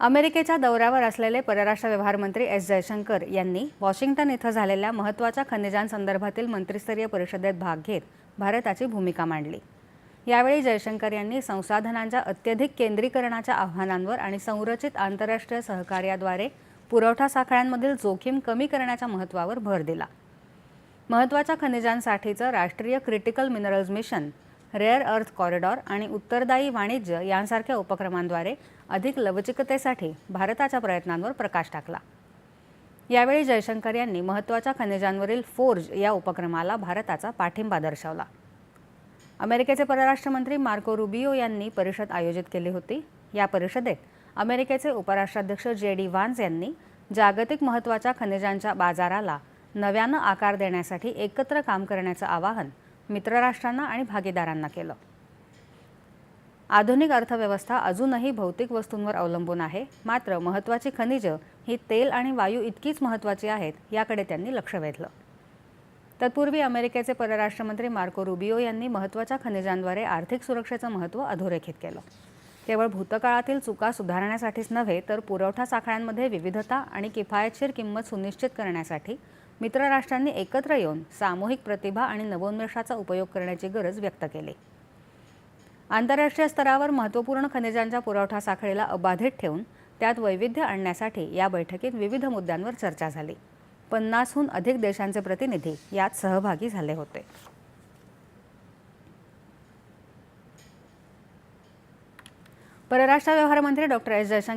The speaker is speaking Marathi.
अमेरिकेच्या दौऱ्यावर असलेले परराष्ट्र व्यवहार मंत्री एस जयशंकर यांनी वॉशिंग्टन इथं झालेल्या महत्त्वाच्या खनिजांसंदर्भातील मंत्रिस्तरीय परिषदेत भाग घेत भारताची भूमिका मांडली. यावेळी जयशंकर यांनी संसाधनांच्या अत्यधिक केंद्रीकरणाच्या आव्हानांवर आणि संरचित आंतरराष्ट्रीय सहकार्याद्वारे पुरवठा साखळ्यांमधील जोखीम कमी करण्याच्या महत्त्वावर भर दिला. महत्त्वाच्या खनिजांसाठीचं राष्ट्रीय critical minerals mission rare earth corridor आणि उत्तरदायी वाणिज्य यांसारख्या उपक्रमांद्वारे अधिक लवचिकतेसाठी भारताच्या प्रयत्नांवर प्रकाश टाकला. यावेळी जयशंकर यांनी महत्त्वाच्या खनिजांवरील फोर्ज या उपक्रमाला भारताचा पाठिंबा दर्शवला. अमेरिकेचे परराष्ट्र मंत्री मार्को रुबियो यांनी परिषद आयोजित केली होती. या परिषदेत अमेरिकेचे उपराष्ट्राध्यक्ष जे डी वान्स यांनी जागतिक महत्त्वाच्या खनिजांच्या बाजाराला नव्यानं आकार देण्यासाठी एकत्र काम करण्याचं आवाहन मित्रराष्ट्रांना आणि भागीदारांना केलं. आधुनिक अर्थव्यवस्था अजूनही भौतिक वस्तूंवर अवलंबून आहे. मात्र महत्त्वाची खनिजं ही तेल आणि वायू इतकीच महत्त्वाची आहेत याकडे त्यांनी लक्ष वेधलं. तत्पूर्वी अमेरिकेचे परराष्ट्रमंत्री मार्को रुबियो यांनी महत्त्वाच्या खनिजांद्वारे आर्थिक सुरक्षेचं महत्त्व अधोरेखित केलं. केवळ भूतकाळातील चुका सुधारण्यासाठीच नव्हे तर पुरवठा साखळ्यांमध्ये विविधता आणि किफायतशीर किंमत सुनिश्चित करण्यासाठी मित्रराष्ट्रांनी एकत्र येऊन सामूहिक प्रतिभा आणि नवोन्मेषाचा उपयोग करण्याची गरज व्यक्त केली. आंतरराष्ट्रीय स्तरावर महत्त्वपूर्ण खनिजांच्या पुरवठा साखळीला अबाधित ठेवून त्यात वैविध्य आणण्यासाठी या बैठकीत विविध मुद्द्यांवर चर्चा झाली. पन्नासहून अधिक देशांचे प्रतिनिधी यात सहभागी झाले होते. परराष्ट्र व्यवहार मंत्री डॉक्टर एस जयशंकर